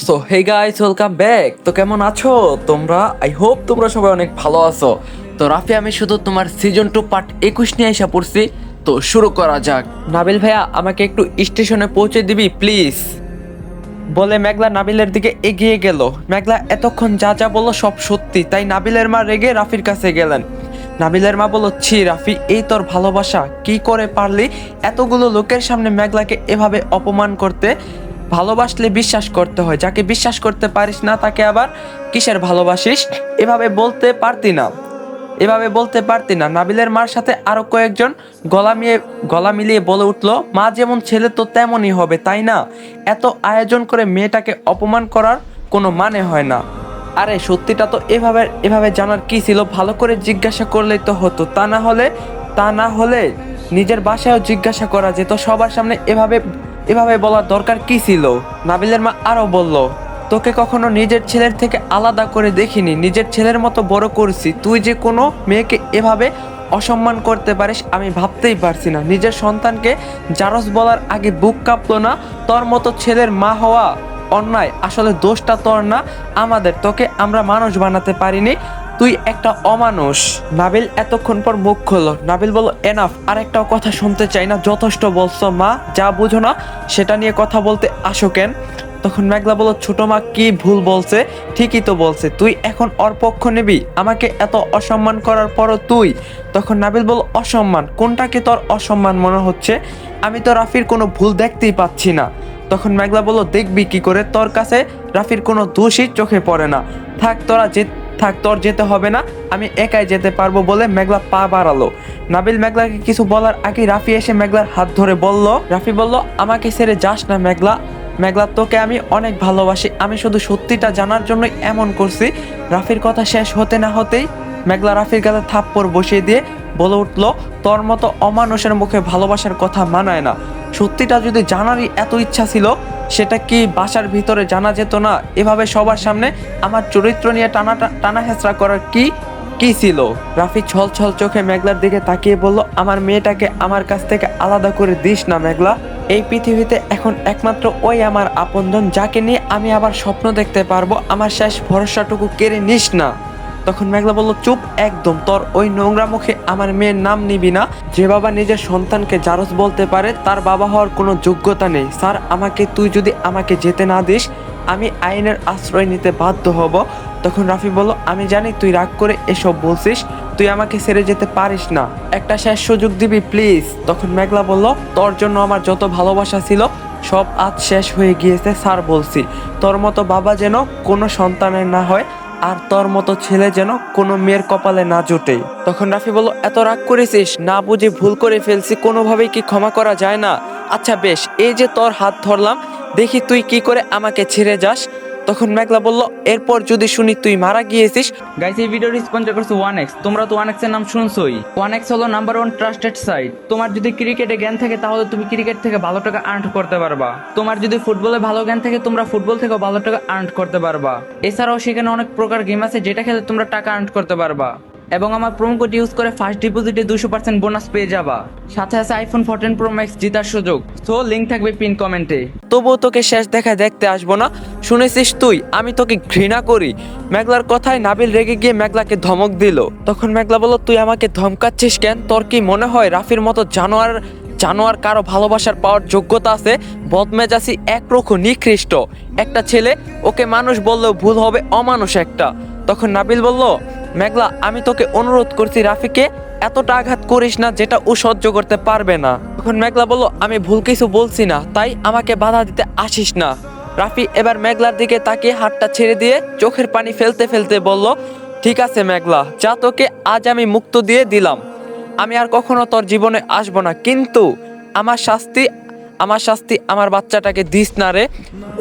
So hey guys welcome back তো কেমন আছো? তোমরা? আই হোপ তোমরা সবাই অনেক ভালো আছো। তো রাফি, আমি শুধু তোমার সিজন টু পার্ট একুশ নিয়ে এসে পড়ছি। তো শুরু করা যাক। নাবিল ভাইয়া, আমাকে একটু স্টেশনে পৌঁছে দিবি প্লিজ বলে মেঘলা নাবিলের দিকে এগিয়ে গেল। মেঘলা, এতক্ষণ যা যা বলল সব সত্যি। তাই নাবিলের মা রেগে রাফির কাছে গেলেন। নাবিলের মা বলল, ছি রাফি, এই তোর ভালোবাসা। কি করে পারলি? এতগুলো লোকের সামনে মেঘলাকে এভাবে অপমান করতে ভালোবাসলে বিশ্বাস করতে হয়। যাকে বিশ্বাস করতে পারিস না, তাকে আবার কিসের ভালোবাসিস? এভাবে বলতে পারতি না। এভাবে বলতে পারতি না। নাবিলের মার সাথে আরও কয়েকজন গলা মিয়ে, গলা মিলিয়ে বলে উঠল, মা যেমন ছেলে তো তেমনই হবে, তাই না? এত আয়োজন করে মেয়েটাকে অপমান করার কোনো মানে হয় না। আরে, সত্যিটা তো এভাবে এভাবে জানার কি ছিল? ভালো করে জিজ্ঞাসা করলেই তো হতো। তা না হলে, তা না হলে নিজের বাসায়ও জিজ্ঞাসা করা যেত। সবার সামনে এভাবে এভাবে বলার দরকার কি ছিল? নাবিলের মা আরও বলল, তোকে কখনো নিজের ছেলের থেকে আলাদা করে দেখিনি। নিজের ছেলের মতো বড় করছি। তুই যে কোনো মেয়েকে এভাবে অসম্মান করতে পারিস, আমি ভাবতেই পারছি না। নিজের সন্তানকে জারস বলার আগে বুক কাঁপলো না, তোর মতো ছেলের মা হওয়া অন্যায়। আসলে দোষটা তোর না, আমাদের। তোকে আমরা মানুষ বানাতে পারিনি। তুই একটা অমানুষ। নাবিল এতক্ষণ পর মুখ খুললো নাবিল বলল এনাফ আর একটাও কথা শুনতে চাই না, যথেষ্ট বলছো, মা। যা বুঝো না, সেটা নিয়ে কথা বলতে আসো কেন? তখন মেঘলা বলল, ছোট মা, কি ভুল বলছে? ঠিকই তো বলছে। তুই এখন ওর পক্ষ নিবি। আমাকে এত অসম্মান করার পরও তুই? তখন নাবিল বলল, অসম্মান? কোনটাকে তোর অসম্মান মনে হচ্ছে? আমি তো রাফির কোনো ভুল দেখতেই পাচ্ছি না। তখন মেঘলা বলল, দেখবি কি করে? তোর কাছে রাফির কোনো দোষই চোখে পড়ে না। থাক, তোরা যে থাক, তোর যেতে হবে না, আমি একাই যেতে পারব বলে মেঘলা পা বাড়ালো। নাবিল মেঘলাকে কিছু বলার আগে রাফি এসে মেঘলার হাত ধরে বলল, রাফি বলল, আমাকে ছেড়ে যাস না মেঘলা। মেঘলা, তোকে আমি অনেক ভালোবাসি, আমি শুধু সত্যিটা জানার জন্যই এমন করছি। রাফির কথা শেষ হতে না হতেই মেঘলা রাফির গালে থাপ্পড় বসিয়ে দিয়ে বলে উঠল, তোর মতো অমানুষের মুখে ভালোবাসার কথা মানায় না। সত্যিটা যদি জানারই এত ইচ্ছা ছিল সেটা কি বাসার ভিতরে জানা যেত না? এভাবে সবার সামনে আমার চরিত্র নিয়ে টানা টানা হেঁচড়া করার কি কি ছিল? রাফি ছল ছল চোখে মেঘলার দিকে তাকিয়ে বলল, আমার মেয়েটাকে আমার কাছ থেকে আলাদা করে দিস না মেঘলা। এই পৃথিবীতে এখন একমাত্র ওই আমার আপনজন, যাকে নিয়ে আমি আবার স্বপ্ন দেখতে পারব। আমার শেষ ভরসাটুকু কেড়ে নিস না। তখন মেঘলা বলল, চুপ, একদম, তোর ওই নোংরা মুখে আমার মেয়ের নাম নিবি না। যে বাবা নিজের সন্তানকে জারস বলতে পারে, তার বাবা হওয়ার কোনো যোগ্যতা নেই। স্যার, আমাকে, তুই যদি আমাকে যেতে না দিস, আমি আইনের আশ্রয় নিতে বাধ্য হব। তখন রাফি বলল, আমি জানি তুই রাগ করে এসব বলছিস, তুই আমাকে ছেড়ে যেতে পারিস না। একটা শেষ সুযোগ দিবি, প্লিজ। তখন মেঘলা বলল, তোর জন্য আমার যত ভালোবাসা ছিল, সব আজ শেষ হয়ে গিয়েছে, স্যার বলছি। তোর মতো বাবা যেন কোনো সন্তানের না হয় আর তোর মতো ছেলে যেন কোনো মেয়ের কপালে না জোটে। তখন রাফি বলল, এত রাগ করেছিস? না বুঝে ভুল করে ফেলছি, কোনোভাবেই কি ক্ষমা করা যায় না? আচ্ছা বেশ, এই যে তোর হাত ধরলাম, দেখি তুই কি করে আমাকে ছেড়ে যাস। তখন মেঘলা বলল, এরপর যদি শুনি তুই মারা গিয়েছিস গাইস এই ভিডিওটি স্পন্সর করছে ওয়ান এক্স তোমরা তো ওয়ান এক্সের নাম শুনছই। ওয়ান এক্স হলো নাম্বার ওয়ান ট্রাস্টেড সাইট তোমার যদি ক্রিকেটে জ্ঞান থাকে, তাহলে তুমি ক্রিকেট থেকে ভালো টাকা আর্ন করতে পারবা। তোমার যদি ফুটবলে ভালো জ্ঞান থাকে, তোমরা ফুটবল থেকে ভালো টাকা আর্ন করতে পারবা। এছাড়াও সেখানে অনেক প্রকার গেম আছে, যেটা খেলে তোমরা টাকা আর্ন করতে পারবা। এবং আমার প্রোমো কোড ইউজ করে ফার্স্ট ডিপোজিটে দুশো পার্সেন্ট বোনাস পেয়ে যাবা। সাথে আছে আইফোন ফোরটিন প্রো ম্যাক্স জেতার সুযোগ। সো লিঙ্ক থাকবে পিন কমেন্টে তবুও তোকে শেষ দেখা দেখতে আসব না। শুনেছিস তুই, আমি তোকে ঘৃণা করি। মেঘলার কথায় নাবিল রেগে গিয়ে মেঘলাকে ধমক দিল। তখন মেঘলা বলল, তুই আমাকে ধমকাচ্ছিস কেন? তোর কি মনে হয় রাফির মতো জানোয়ার জানোয়ার কারও ভালোবাসার পাওয়ার যোগ্যতা আছে? বদমেজাসি একরকম নিকৃষ্ট। একটা ছেলে, ওকে মানুষ বললেও ভুল হবে, অমানুষ একটা। তখন নাবিল বলল মেঘলা, আমি তোকে অনুরোধ করছি রাফিকে, এতটা আঘাত করিস না যেটা ও সহ্য করতে পারবে না। তখন মেঘলা বলল, আমি ভুল কিছু বলছি না, তাই আমাকে বাধা দিতে আসিস না। রাফি এবার মেঘলার দিকে তাকিয়ে হাতটা ছেড়ে দিয়ে চোখের পানি ফেলতে ফেলতে বলল, ঠিক আছে মেঘলা, যা তোকে আজ আমি মুক্ত দিয়ে দিলাম। আমি আর কখনো তোর জীবনে আসব না, কিন্তু আমার শাস্তি আমার শাস্তি আমার বাচ্চাটাকে দিস না রে।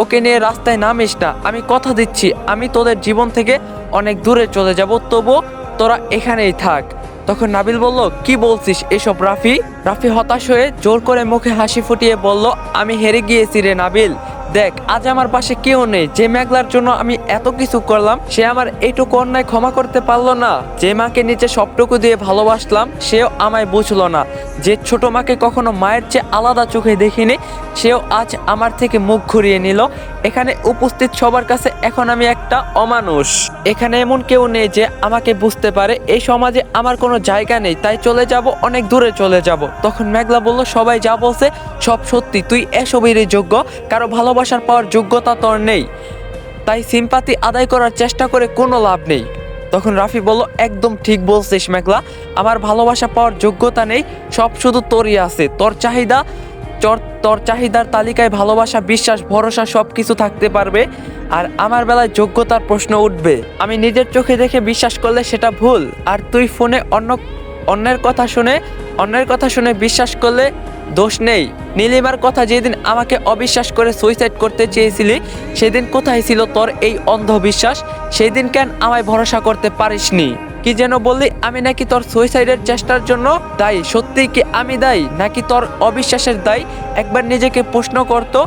ওকে নিয়ে রাস্তায় নামিস না। আমি কথা দিচ্ছি, আমি তোদের জীবন থেকে অনেক দূরে চলে যাব তবু তোরা এখানেই থাক। তখন নাবিল বলল, কি বলছিস এসব, রাফি? রাফি হতাশ হয়ে জোর করে মুখে হাসি ফুটিয়ে বলল, আমি হেরে গিয়েছি রে নাবিল। দেখ, আজ আমার পাশে কেউ নেই। যে মেঘলার জন্য আমি এত কিছু করলাম, সে আমার এইটুকু অন্যায় ক্ষমা করতে পারল না। যে মাকে নিচে সবটুকু দিয়ে ভালোবাসলাম, সেও আমায় বুঝলো না। যে ছোট মাকে কখনো মায়ের চেয়ে আলাদা চোখে দেখিনি, সেও আজ আমার থেকে মুখ ঘুরিয়ে নিল। এখানে উপস্থিত সবার কাছে এখন আমি একটা অমানুষ। এখানে এমন কেউ নেই যে আমাকে বুঝতে পারে, এই সমাজে আমার কোনো জায়গা নেই, তাই চলে যাব, অনেক দূরে চলে যাব। তখন মেঘলা বলল, সবাই যা বলছে সব সত্যি, তুই এসবেরই যোগ্য, কারও ভালোবাসার পাওয়ার যোগ্যতা তোর নেই। তাই সিম্পাতি আদায় করার চেষ্টা করে কোনো লাভ নেই। তখন রাফি বলল, একদম ঠিক বলছিস মেঘলা, আমার ভালোবাসা পাওয়ার যোগ্যতা নেই, সব শুধু তোরই আছে, তোর চাহিদা তোর তোর চাহিদার তালিকায় ভালোবাসা, বিশ্বাস, ভরসা সব কিছু থাকতে পারবে আর আমার বেলায় যোগ্যতার প্রশ্ন উঠবে। আমি নিজের চোখে দেখে বিশ্বাস করলে সেটা ভুল। আর তুই ফোনে অন্য, অন্যের কথা শুনে, অন্যের কথা শুনে বিশ্বাস করলে দোষ নেই। নীলিমার কথা যেদিন আমাকে অবিশ্বাস করে সুইসাইড করতে চেয়েছিলি, সেদিন কোথায় ছিল তোর এই অন্ধবিশ্বাস? সেদিন কেন আমায় ভরসা করতে পারিসনি? কি যেন বললি, আমি নাকি তোর সুইসাইডের চেষ্টার জন্য দায়ী? সত্যিই কি আমি দায়ী? নাকি তোর অবিশ্বাসের দায়ী? একবার নিজেকে প্রশ্ন করতো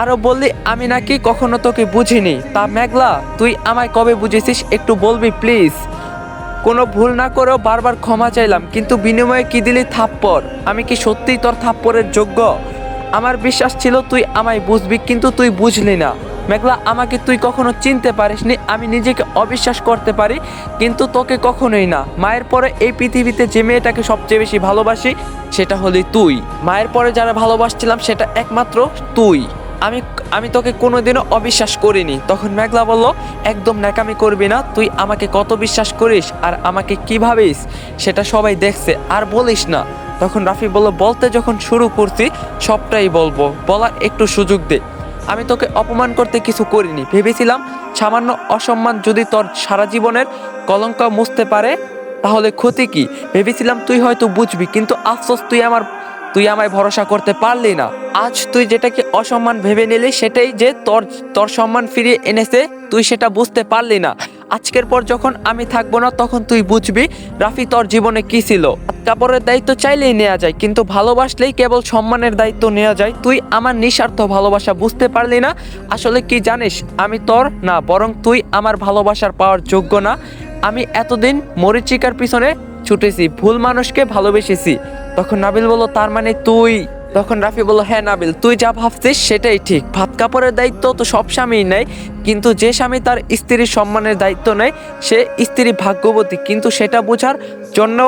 আরও বললি, আমি নাকি কখনো তোকে বুঝিনি। তা মেঘলা, তুই আমায় কবে বুঝেছিস? একটু বলবি প্লিজ কোনো ভুল না করেও বারবার ক্ষমা চাইলাম, কিন্তু বিনিময়ে কি দিলি থাপ্পড়? আমি কি সত্যিই তোর থাপ্পড়ের যোগ্য? আমার বিশ্বাস ছিল তুই আমায় বুঝবি, কিন্তু তুই বুঝলি না। মেঘলা, আমাকে তুই কখনো চিনতে পারিসনি, আমি নিজেকে অবিশ্বাস করতে পারি, কিন্তু তোকে কখনোই না। মায়ের পরে এই পৃথিবীতে যে মেয়েটাকে সবচেয়ে বেশি ভালোবাসি, সেটা হলি তুই। মায়ের পরে যারা ভালোবাসছিলাম, সেটা একমাত্র তুই। আমি আমি তোকে কোনোদিনও অবিশ্বাস করিনি। তখন মেঘলা বলল, একদম ন্যাকামি করবি না, তুই আমাকে কত বিশ্বাস করিস আর আমাকে কি ভাবিস, সেটা সবাই দেখছে, আর বলিস না। তখন রাফি বলল, বলতে যখন শুরু করছি, সবটাই বলব। বলার একটু সুযোগ দে। আমি তোকে অপমান করতে কিছু করিনি। ভেবেছিলাম সামান্য অসম্মান যদি তোর সারা জীবনের কলঙ্ক মুছতে পারে, তাহলে ক্ষতি কি? ভেবেছিলাম তুই হয়তো বুঝবি, কিন্তু আফসোস তুই আমার, তুই আমায় ভরসা করতে পারলি না। আজ তুই যেটাকে অসম্মান ভেবে নিলি, সেটাই যে তোর তোর সম্মান ফিরিয়ে এনেছে, তুই সেটা বুঝতে পারলি না। আজকের পর যখন আমি থাকব না, তখন তুই বুঝবি রাফি তোর জীবনে কি ছিল। কাপড়ের দায়িত্ব চাইলেই নেওয়া যায়, কিন্তু ভালোবাসলেই কেবল সম্মানের দায়িত্ব নেওয়া যায়। তুই আমার নিঃস্বার্থ ভালোবাসা বুঝতে পারলি না। আসলে কি জানিস, আমি তোর না, বরং তুই আমার ভালোবাসার পাওয়ার যোগ্য না। আমি এতদিন মরিচিকার পিছনে ছুটেছি, ভুল মানুষকে ভালোবেসেছি। তখন নাবিল বলল, তার মানে তুই তখন রাফি বলল হ্যাঁ নাবিল, তুই যা ভাবছিস সেটাই ঠিক। ভাত কাপড়ের দায়িত্ব তো সব স্বামীই নেয় কিন্তু যে স্বামী তার স্ত্রীর সম্মানের দায়িত্ব নেয়, সে স্ত্রী ভাগ্যবতী। কিন্তু সেটা বোঝার জন্য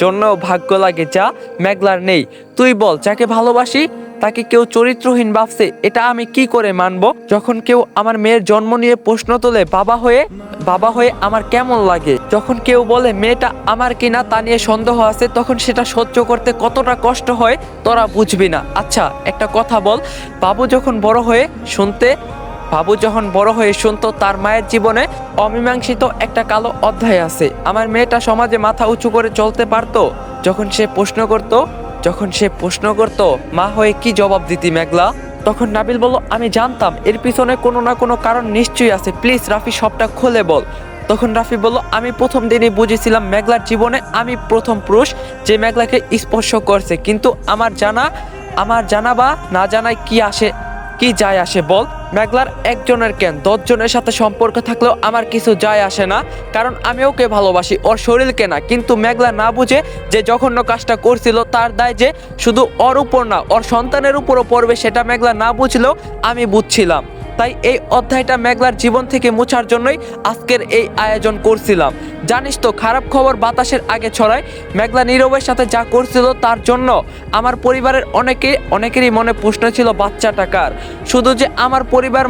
জন্য ভাগ্য লাগে যা মেঘলার নেই। তুই বল, যাকে ভালোবাসি, তাকে কেউ চরিত্রহীন ভাবছে, এটা আমি কি করে মানব? যখন কেউ আমার মেয়ের জন্ম নিয়ে প্রশ্ন তোলে, বাবা হয়ে বাবা হয়ে আমার কেমন লাগে? যখন কেউ বলে, মেয়েটা আমার কিনা তা নিয়ে সন্দেহ আছে? তখন সেটা সহ্য করতে কতটা কষ্ট হয়, তোরা বুঝবি না। আচ্ছা একটা কথা বল, বাবু যখন বড় হয়ে শুনতে বাবু যখন বড় হয়ে শুনতো, তার মায়ের জীবনে অমীমাংসিত একটা কালো অধ্যায় আছে। আমার মেয়েটা সমাজে মাথা উঁচু করে চলতে পারতো? যখন সে প্রশ্ন করত, যখন সে প্রশ্ন করত, মা হয়ে কি জবাব দিতি মেঘলা? তখন নাবিল বলল, আমি জানতাম, এর পিছনে কোনো না কোনো কারণ নিশ্চয়ই আছে। প্লিজ, রাফি, সবটা খুলে বল। তখন রাফি বলল, আমি প্রথম দিনই বুঝেছিলাম মেঘলার জীবনে আমি প্রথম পুরুষ যে মেঘলাকে স্পর্শ করছে। কিন্তু আমার জানা আমার জানা বা না জানায় কি আসে, কি যায় আসে বল। মেঘলার একজনের কেন? দশজনের সাথে সম্পর্ক থাকলেও আমার কিছু যায় আসে না, কারণ আমি ওকে ভালোবাসি, ওর শরীরকে না। কিন্তু মেঘলা না বুঝে যে জঘন্য কাজটা করছিল, তার দায় যে শুধু ওর উপর না, ওর সন্তানের উপরও পড়বে, সেটা মেঘলা না বুঝলেও আমি বুঝছিলাম। তাই এই অধ্যায়টা মেঘলার জীবন থেকে মোছার জন্যই আজকের এই আয়োজন করছিলাম। জানিস তো, খারাপ খবর বাতাসের আগে ছড়ায়, মেঘলা নীরবের সাথে যা করছিল তার জন্য আমার পরিবারের অনেকে, অনেকেরই মনে প্রশ্ন ছিল, বাচ্চাটা কার? শুধু যে আমার পরিবার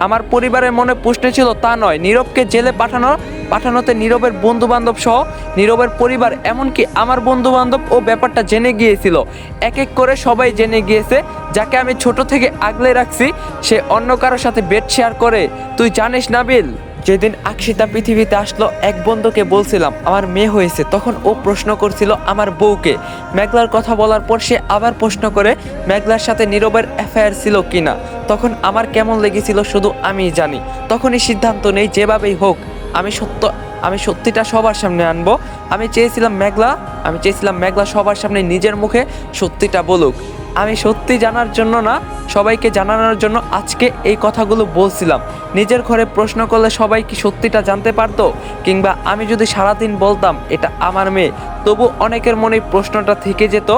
আমার পরিবারের মনে প্রশ্ন ছিল তা নয়। নীরবকে জেলে পাঠানো, পাঠানোতে নীরবের বন্ধু বান্ধব সহ নীরবের পরিবার, এমনকি আমার বন্ধু বান্ধব ও ব্যাপারটা জেনে গিয়েছিল। এক এক করে সবাই জেনে গিয়েছে, যাকে আমি ছোট থেকে আগলে রাখছি, সে অন্য কারোর সাথে বেড শেয়ার করে। তুই জানিস নাবিল? যেদিন আকশিতা পৃথিবীতে আসলো, এক বন্ধুকে বলছিলাম, আমার মেয়ে হয়েছে। তখন ও প্রশ্ন করছিল আমার বউকে। মেঘলার কথা বলার পর সে আবার প্রশ্ন করে, মেঘলার সাথে নীরবের অ্যাফেয়ার ছিল কিনা? তখন আমার কেমন লেগেছিল শুধু আমিই জানি। তখনই সিদ্ধান্ত নেই, যেভাবেই হোক, আমি সত্য, আমি সত্যিটা সবার সামনে আনব। আমি চেয়েছিলাম মেঘলা, আমি চেয়েছিলাম মেঘলা সবার সামনে নিজের মুখে সত্যিটা বলুক। আমি সত্যি জানার জন্য না, সবাইকে জানানোর জন্য আজকে এই কথাগুলো বলছিলাম। নিজের ঘরে প্রশ্ন করলে সবাই কি সত্যিটা জানতে পারতো? কিংবা আমি যদি সারাদিন বলতাম, এটা আমার মেয়ে, তবু অনেকের মনে প্রশ্নটা থেকে যেত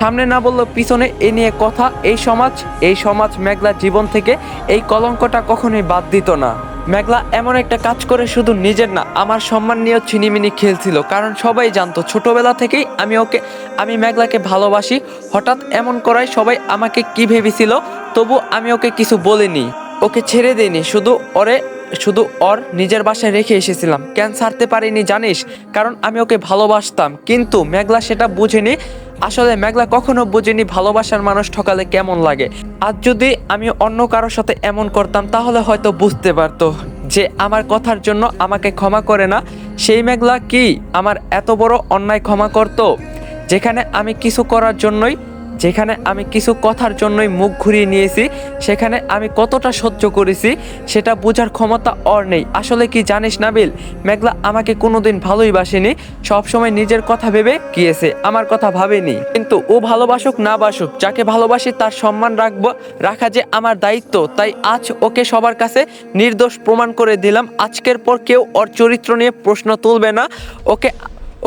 সামনে না বলল পিছনে এ নিয়ে কথা, এই সমাজ এই সমাজ মেঘলা জীবন থেকে এই কলঙ্কটা কখনোই বাদ দিত না। মেঘলা এমন একটা কাজ করে শুধু নিজের না, আমার সম্মান নিয়েও ছিনিমিনি খেলছিল, কারণ সবাই জানতো, ছোটবেলা থেকেই আমি ওকে, আমি মেঘলাকে ভালোবাসি, হঠাৎ এমন করায় সবাই আমাকে কি ভেবেছিল, তবু আমি ওকে কিছু বলিনি, ওকে ছেড়ে দিইনি, শুধু ওরে শুধু ওর নিজের বাসায় রেখে এসেছিলাম। কেন ছাড়তে পারিনি জানিস? কারণ আমি ওকে ভালোবাসতাম। কিন্তু মেঘলা সেটা বুঝেনি। আসলে মেঘলা কখনো বুঝেনি ভালোবাসার মানুষ ঠকালে কেমন লাগে। আজ যদি আমি অন্য কারোর সাথে এমন করতাম, তাহলে হয়তো বুঝতে পারতো যে আমার কথার জন্য আমাকে ক্ষমা করে না। সেই মেঘলা কি আমার এত বড় অন্যায় ক্ষমা করতো? যেখানে আমি কিছু করার জন্যই যেখানে আমি কিছু কথার জন্যই মুখ ঘুরিয়ে নিয়েছি, সেখানে আমি কতটা সহ্য করেছি, সেটা বোঝার ক্ষমতা অর নেই। আসলে কি জানিস নাবিল, মেঘলা আমাকে কোনোদিন ভালোই বাসেনি, সবসময় নিজের কথা ভেবে গিয়েছে, আমার কথা ভাবেনি। কিন্তু ও ভালোবাসুক না বাসুক, যাকে ভালোবাসি তার সম্মান রাখব, রাখা যে আমার দায়িত্ব, তাই আজ ওকে সবার কাছে নির্দোষ প্রমাণ করে দিলাম। আজকের পর কেউ ওর চরিত্র নিয়ে প্রশ্ন তুলবে না, ওকে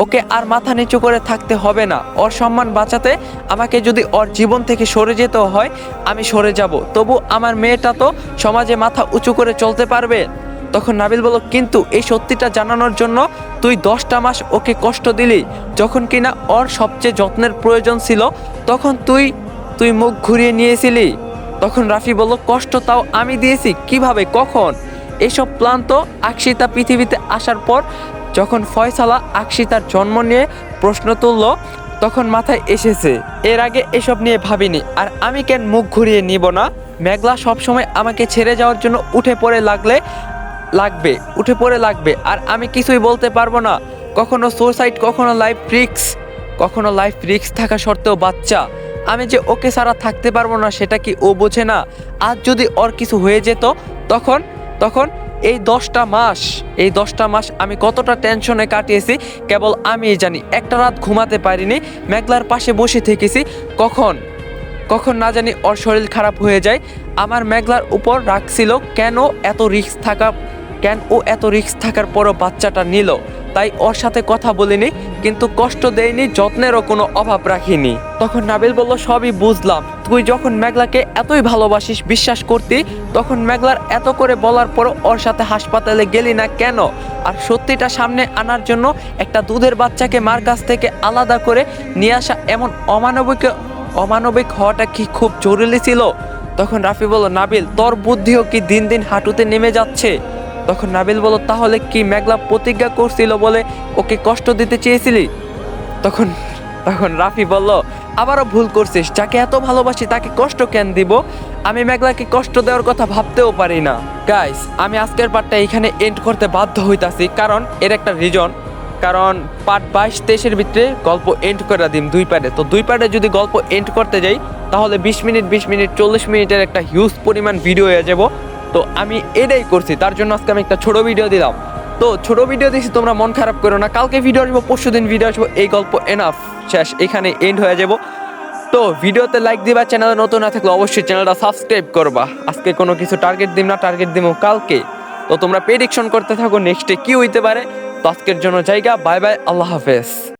ওকে আর মাথা নিচু করে থাকতে হবে না। ওর সম্মান বাঁচাতে আমাকে যদি ওর জীবন থেকে সরে যেতে হয়, আমি সরে যাব। তবু আমার মেয়েটা তো সমাজে মাথা উঁচু করে চলতে পারবে। তখন নাবিল বলল, কিন্তু এই সত্যিটা জানানোর জন্য তুই দশটা মাস ওকে কষ্ট দিলি। যখন কিনা ওর সবচেয়ে যত্নের প্রয়োজন ছিল, তখন তুই তুই মুখ ঘুরিয়ে নিয়েছিলি। তখন রাফি বলল, কষ্ট তাও আমি দিয়েছি। কীভাবে? কখন? এসব প্ল্যান তো আকশিতা পৃথিবীতে আসার পর যখন ফয়সালা আকশিতার জন্ম নিয়ে প্রশ্ন তুলল, তখন মাথায় এসেছে, এর আগে এসব নিয়ে ভাবিনি, আর আমি কেন মুখ ঘুরিয়ে নিব না? মেঘলা সবসময় আমাকে ছেড়ে যাওয়ার জন্য উঠে পড়ে লাগলে, লাগবে, উঠে পড়ে লাগবে, আর আমি কিছুই বলতে পারব না। কখনো সুসাইড কখনো লাইফ রিক্স কখনো লাইফ রিক্স থাকা সত্ত্বেও বাচ্চা, আমি যে ওকে ছাড়া থাকতে পারব না, সেটা কি ও বোঝে না? আজ যদি ওর কিছু হয়ে যেত, তখন তখন এই দশটা মাস, এই দশটা মাস আমি কতটা টেনশনে কাটিয়েছি, কেবল আমি জানি। একটা রাত ঘুমাতে পারিনি, মেঘলার পাশে বসে থেকেছি। কখন? কখন না জানি ওর শরীর খারাপ হয়ে যায়। আমার মেঘলার উপর রাখছিল কেন এত রিস্ক থাকা কেন ও এত রিস্ক থাকার পরও বাচ্চাটা নিল? তাই ওর সাথে কথা বলিনি, কিন্তু কষ্ট দেয়নি, যত্নেরও কোনো অভাব রাখিনি। তখন নাবিল বলল, সবই বুঝলাম। তুই যখন মেঘলাকে এতই ভালোবাসিস, বিশ্বাস করতি, তখন মেঘলার এত করে বলার পরও ওর সাথে হাসপাতালে গেলি না কেন? আর সত্যিটা সামনে আনার জন্য একটা দুধের বাচ্চাকে মার কাছ থেকে আলাদা করে নিয়ে আসা এমন অমানবিক অমানবিক হওয়াটা কি খুব জরুরি ছিল? তখন রাফি বলল, নাবিল, তোর বুদ্ধিও কি দিন দিন হাঁটুতে নেমে যাচ্ছে? তখন নাবিল বলল, তাহলে কি মেঘলা প্রতিজ্ঞা করছিল বলে ওকে কষ্ট দিতে চেয়েছিলি? তখন তখন রাফি বলল, আবারও ভুল করছিস। যাকে এত ভালোবাসি তাকে কষ্ট কেন দিব? আমি মেঘলাকে কষ্ট দেওয়ার কথা ভাবতেও পারি না। গাইস আমি আজকের পার্টটা এখানে এন্ড করতে বাধ্য হইতাছি, কারণ এর একটা রিজন কারণ পার্ট বাইশ তেইশের ভিতরে গল্প এন্ড করে দিন দুই পার্টে তো দুই পার্টে যদি গল্প এন্ড করতে যাই, তাহলে বিশ মিনিট বিশ মিনিট, চল্লিশ মিনিটের একটা হিউজ পরিমাণ ভিডিও হয়ে যাব। তো আমি এটাই করছি, তার জন্য আজকে আমি একটা ছোট ভিডিও দিলাম। তো ছোট ভিডিও দিছি, তোমরা মন খারাপ করো না, কালকে ভিডিও আসব, পরশু দিন ভিডিও আসব, এই গল্প এনাফ শেষ, এখানে এন্ড হয়ে যাব। তো ভিডিওতে লাইক দিবা চ্যানেলে নতুন না থাকলে অবশ্যই চ্যানেলটা সাবস্ক্রাইব করবা। আজকে কোনো কিছু টার্গেট দিম না টার্গেট দিব কালকে। তো তোমরা প্রেডিকশন করতে থাকো নেক্সটে কি হইতে পারে। তো আজকের জন্য জায়গা বাই বাই আল্লাহ হাফেজ।